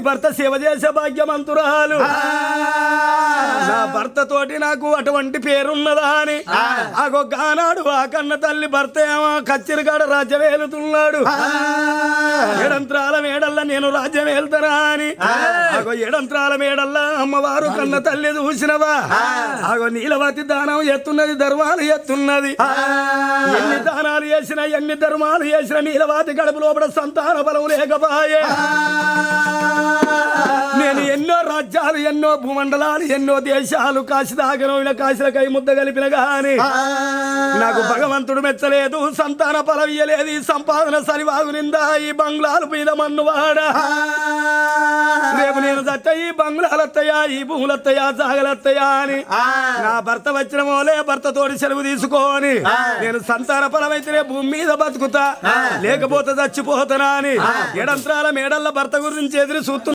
భర్త సేవ చేసే భాగ్యమంతురాలు నా భర్త తోటి నాకు అటువంటి పేరున్నదా అని. ఆగో గానాడు ఆ కన్న తల్లి భర్త ఏమో కచ్చిరికాడ రాజ్యం ఏలుతున్నాడు ఎడంత్రాల మేడల్ల నేను రాజ్యం వెళ్తారా అని. ఆగో ఎడంత్రాల మేడల్ల అమ్మవారు కన్న తల్లి చూసినవా? ఆగో నీలవతి దానం ఎత్తున్నది ధర్మాలు ఎత్తున్నది. ఎన్ని దానాలు చేసినా ఎన్ని ధర్మాలు చేసినా నీలవాతి గడుపు లోపల సంతాన బలం లేకపాయే. ఎన్నో భూమండలాలు ఎన్నో దేశాలు కాశీ దాగనోయిన కాశీల కై ముద్ద కలిపిన గాని నాకు భగవంతుడు మెచ్చలేదు సంతాన ఫలం ఇయ్యలేదు ఈ సంపాదన సరివాగు నిందా ఈ బంగ్లాలు మీద మన్నువాడ రేపు నేను చచ్చ ఈ బంగ్లాలత్తయా ఈ భూములత్తయా జాగలత్తయా అని. నా భర్త వచ్చిన మోలే భర్త తోటి సెలవు తీసుకొని నేను సంతాన అయితేనే భూమి మీద బతుకుతా. లేకపోతే చచ్చిపోతానా అని. ఎడంత్రాల మేడల్ల భర్త గురించి ఎదురు చూస్తున్నా.